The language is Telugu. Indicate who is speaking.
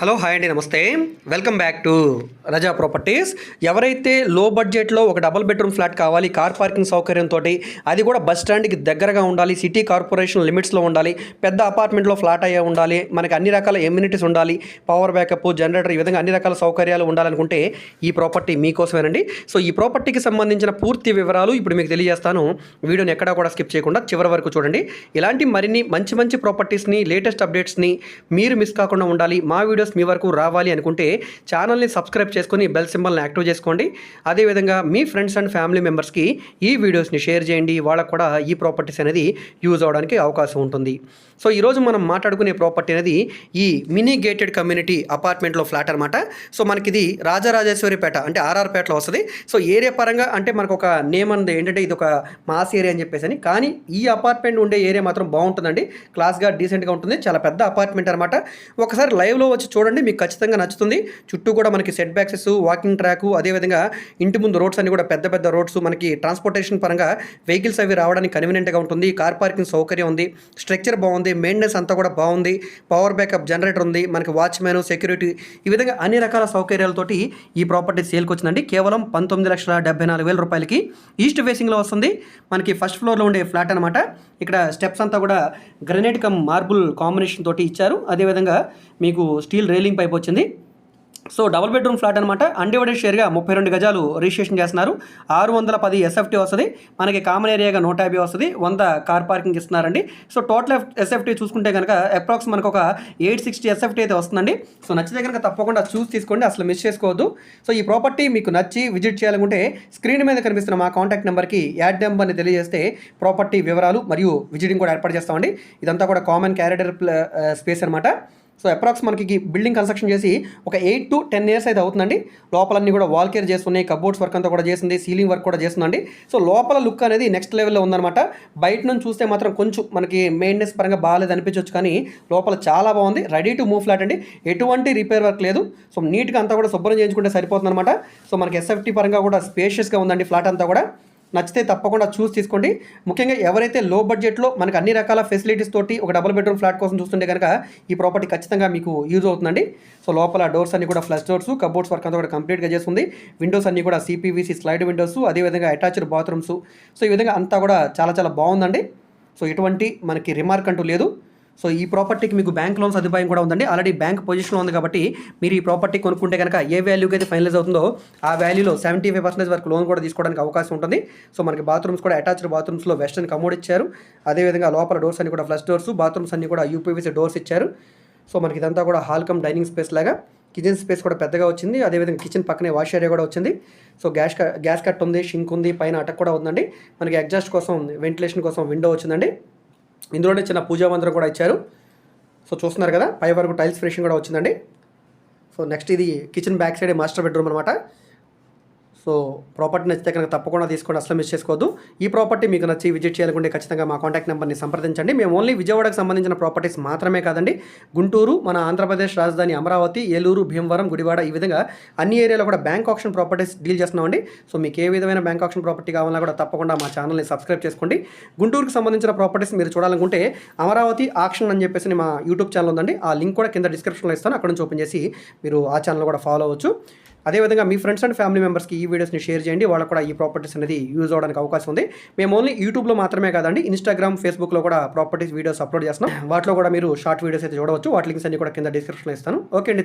Speaker 1: హలో హాయ్ అండి నమస్తే. Welcome back to Raza Properties ఎవరైతే లో బడ్జెట్లో ఒక డబుల్ బెడ్రూమ్ ఫ్లాట్ కావాలి కార్ పార్కింగ్ సౌకర్యంతో అది కూడా బస్ స్టాండ్కి దగ్గరగా ఉండాలి సిటీ కార్పొరేషన్ లిమిట్స్లో ఉండాలి పెద్ద అపార్ట్మెంట్లో ఫ్లాట్ అయ్యే ఉండాలి మనకి అన్ని రకాల ఎమ్యూనిటీస్ ఉండాలి పవర్ బ్యాకప్ జనరేటర్ ఈ విధంగా అన్ని రకాల సౌకర్యాలు ఉండాలనుకుంటే ఈ ప్రాపర్టీ మీకోసమేనండి. సో ఈ ప్రాపర్టీకి సంబంధించిన పూర్తి వివరాలు ఇప్పుడు మీకు తెలియజేస్తాను. వీడియోని ఎక్కడా కూడా స్కిప్ చేయకుండా చివరి వరకు చూడండి. ఇలాంటి మరిన్ని మంచి మంచి ప్రాపర్టీస్ని లేటెస్ట్ అప్డేట్స్ని మీరు మిస్ కాకుండా ఉండాలి. మా వీడియో వీడియోస్ మీ వరకు రావాలి అనుకుంటే ఛానల్ని సబ్స్క్రైబ్ చేసుకొని బెల్ సింబల్ని యాక్టివ్ చేసుకోండి. అదేవిధంగా మీ ఫ్రెండ్స్ అండ్ ఫ్యామిలీ మెంబర్స్కి ఈ వీడియోస్ని షేర్ చేయండి. వాళ్ళకు కూడా ఈ ప్రాపర్టీస్ అనేది యూజ్ అవడానికి అవకాశం ఉంటుంది. సో ఈరోజు మనం మాట్లాడుకునే ప్రాపర్టీ అనేది ఈ మినీ గేటెడ్ కమ్యూనిటీ అపార్ట్మెంట్లో ఫ్లాట్ అనమాట సో మనకి ఇది రాజరాజేశ్వరిపేట అంటే ఆర్ఆర్పేటలో వస్తుంది. సో ఏరియా పరంగా అంటే మనకు ఒక నేమ్ అనేది ఏంటంటే ఇది ఒక మాస్ ఏరియా అని చెప్పేసి అని. కానీ ఈ అపార్ట్మెంట్ ఉండే ఏరియా మాత్రం బాగుంటుందండి. క్లాస్గా డీసెంట్గా ఉంటుంది. చాలా పెద్ద అపార్ట్మెంట్ అనమాట ఒకసారి లైవ్లో వచ్చి చూడండి మీకు ఖచ్చితంగా నచ్చుతుంది. చుట్టూ కూడా మనకి సెట్ బ్యాక్సెస్ వాకింగ్ ట్రాక్ అదేవిధంగా ఇంటి ముందు రోడ్స్ అన్ని కూడా పెద్ద పెద్ద రోడ్స్ మనకి ట్రాన్స్పోర్టేషన్ పరంగా వెహికల్స్ అవి రావడానికి కన్వీనియంట్గా ఉంటుంది. కార్ పార్కింగ్ సౌకర్యం ఉంది. స్ట్రక్చర్ బాగుంది. మెయింటెనెన్స్ అంతా కూడా బాగుంది. పవర్ బ్యాకప్ జనరేటర్ ఉంది. మనకి వాచ్మెన్ సెక్యూరిటీ ఈ విధంగా అన్ని రకాల సౌకర్యాలతోటి ఈ ప్రాపర్టీ సేల్కి వచ్చిందండి. కేవలం పంతొమ్మిది లక్షల డెబ్బై నాలుగు వేల రూపాయలకి ఈస్ట్ ఫేసింగ్లో వస్తుంది. మనకి ఫస్ట్ ఫ్లోర్లో ఉండే ఫ్లాట్ అనమాట ఇక్కడ స్టెప్స్ అంతా కూడా గ్రనైట్ కమ్ మార్బుల్ కాంబినేషన్ తోటి ఇచ్చారు. అదేవిధంగా మీకు స్టీల్ రైలింగ్ పైప్ వచ్చింది. సో డబుల్ బెడ్రూమ్ ఫ్లాట్ అనమాట అన్డివైడెడ్ షేర్గా ముప్పై రెండు గజాలు రిజిస్ట్రేషన్ చేస్తున్నారు. ఆరు వందల పది ఎస్ఎఫ్టీ వస్తుంది. మనకి కామన్ ఏరియాగా నూట యాభై వస్తుంది. వంద కార్ పార్కింగ్ ఇస్తున్నారండి. సో టోటల్ ఎస్ఎఫ్టీ చూసుకుంటే కనుక అప్రాక్స్ మనకు ఒక ఎయిట్ సిక్స్టీ ఎస్ఎఫ్టీ అయితే వస్తుందండి. సో నచ్చితే కనుక తప్పకుండా చూసి తీసుకోండి. అసలు మిస్ చేసుకోవద్దు. సో ఈ ప్రాపర్టీ మీకు నచ్చి విజిట్ చేయాలనుకుంటే స్క్రీన్ మీద కనిపిస్తున్న మా కాంటాక్ట్ నెంబర్కి యాడ్ నెంబర్ని తెలియజేస్తే ప్రాపర్టీ వివరాలు మరియు విజిటింగ్ కూడా ఏర్పాటు చేస్తామండి. ఇదంతా కూడా కామన్ క్యారిడర్ స్పేస్ అనమాట సో అప్రాక్స్ మనకి బిల్డింగ్ కన్స్ట్రక్షన్ చేసి ఒక ఎయిట్ టు టెన్ ఇయర్స్ అయితే అవుతుందండి. లోపలన్నీ కూడా వాల్ కేర్ చేస్తున్నాయి కబోర్డ్స్ వర్క్ అంతా కూడా చేసింది సీలింగ్ వర్క్ కూడా చేస్తుందండి. సో లోపల లుక్ అనేది నెక్స్ట్ లెవెల్లో ఉందన్నమాట. బయట నుంచి చూస్తే మాత్రం కొంచెం మనకి మెయింటెనెన్స్ పరంగా బాగాలేదు అనిపించవచ్చు కానీ లోపల చాలా బాగుంది. రెడీ టు మూవ్ ఫ్లాట్ అండి. ఎటువంటి రిపేర్ వర్క్ లేదు. సో నీట్గా అంతా కూడా శుభ్రం చేయించుకుంటే సరిపోతుంది అనమాట సో మనకి ఎస్ఎఫ్టీ పరంగా కూడా స్పేషియస్గా ఉందండి ఫ్లాట్ అంతా కూడా. నచ్చితే తప్పకుండా చూసి తీసుకోండి. ముఖ్యంగా ఎవరైతే లో బడ్జెట్లో మనకు అన్ని రకాల ఫెసిలిటీస్ తోటి ఒక డబుల్ బెడ్రూమ్ ఫ్లాట్ కోసం చూస్తుంటే కనుక ఈ ప్రాపర్టీ ఖచ్చితంగా మీకు యూజ్ అవుతుందండి. సో లోపల డోర్స్ అన్ని కూడా ఫ్లష్ డోర్స్ కబోర్డ్స్ వర్క్ అంతా కూడా కంప్లీట్గా చేస్తుంది విండోస్ అన్ని కూడా సిపివిసి స్లైడ్ విండోస్ అదేవిధంగా అటాచ్డ్ బాత్రూమ్స్ సో ఈ విధంగా అంతా కూడా చాలా చాలా బాగుందండి. సో ఎటువంటి మనకి రిమార్క్ అంటూ లేదు. సో ఈ ప్రాపర్టీకి మీకు బ్యాంక్ లోన్ సదుపాయం కూడా ఉందండి. ఆల్రెడీ బ్యాంక్ పొజిషన్లో ఉంది కాబట్టి మీరు ఈ ప్రాపర్టీ కొనుక్కుంటే కనుక ఏ వాల్యూకి అయితే ఫైనలైజ్ అవుతుందో ఆ వాల్యూలో సెవెంటీ ఫైవ్ పర్సెంటేజ్ వరకు లోన్ కూడా తీసుకోవడానికి అవకాశం ఉంటుంది. సో మనకి బాత్రూమ్స్ కూడా అటాచ్డ్ బాత్రూమ్స్లో వెస్టర్న్ కమోడ్ ఇచ్చారు. అదేవిధంగా లోపల డోర్స్ అన్ని కూడా ఫ్లష్ డోర్స్ బాత్రూమ్స్ అన్ని కూడా యూపీవీసీ డోర్స్ ఇచ్చారు. సో మనకి ఇదంతా కూడా హాల్ కమ్ డైనింగ్ స్పేస్ లాగా. కిచెన్ స్పేస్ కూడా పెద్దగా వచ్చింది. అదేవిధంగా కిచెన్ పక్కనే వాష్ ఏరియా కూడా వచ్చింది. సో గ్యాస్ గ్యాస్ కట్ ఉంది షింక్ ఉంది పైన అటక్ కూడా ఉందండి. మనకి ఎగ్జాస్ట్ కోసం వెంటిలేషన్ కోసం విండో వచ్చిందండి. ఇందులోనే చిన్న పూజా మందిరం కూడా ఇచ్చారు. సో చూస్తున్నారు కదా పై వరకు టైల్స్ ఫినిషింగ్ కూడా వచ్చిందండి. సో నెక్స్ట్ ఇది kitchen back side master bedroom అనమాట సో ప్రాపర్టీ నచ్చితే కనుక తప్పకుండా తీసుకోండి అసలు మిస్ చేసుకోవద్దు. ఈ ప్రాపర్టీ మీకు నచ్చి విజిట్ చేయాలనుకుంటే ఖచ్చితంగా మా కాంటాక్ట్ నెంబర్ని సంప్రదించండి. మేము ఓన్లీ విజయవాడకు సంబంధించిన ప్రాపర్టీస్ మాత్రమే కాదండి గుంటూరు మన ఆంధ్రప్రదేశ్ రాజధాని అమరావతి ఏలూరు భీమవరం గుడివాడ ఈ విధంగా అన్ని ఏరియాలో కూడా బ్యాంక్ ఆప్షన్ ప్రాపర్టీస్ డీల్ చేస్తున్నామండి. సో మీకు ఏ విధమైన బ్యాంక్ ఆప్షన్ ప్రాపర్టీ కావాలన్నా కూడా తప్పకుండా మా ఛానల్ని సబ్స్క్రైబ్ చేసుకోండి. గుంటూరుకు సంబంధించిన ప్రాపర్టీస్ మీరు చూడాలనుకుంటే అమరావతి ఆక్షన్ అని చెప్పేసి మా యూట్యూబ్ ఛానల్ ఉందండి. ఆ లింక్ కూడా కింద డిస్క్రిప్షన్లో ఇస్తాను. అక్కడ నుంచి ఓపెన్ చేసి మీరు ఆ ఛానల్ కూడా ఫాలో అవ్వచ్చు. అదేవిధంగా మీ ఫ్రెండ్స్ అండ్ ఫ్యామిలీ మెంబర్స్కి ఈ వీడియోస్ని షేర్ చేయండి. వాళ్ళకు కూడా ఈ ప్రాపర్టీస్ అనేది యూజ్ అవడానికి అవకాశం ఉంది. మేము ఓన్లీ యూట్యూబ్లో మాత్రమే కాదండి ఇన్స్టాగ్రామ్ ఫేస్బుక్లో కూడా ప్రాపర్టీస్ వీడియోస్ అప్లోడ్ చేస్తున్నాం. వాటిలో కూడా మీరు షార్ట్ వీడియోస్ అయితే చూడవచ్చు. వాటి లింక్స్ అన్ని కూడా కింద డిస్క్రిప్షన్లో ఇస్తాను. ఓకే అండి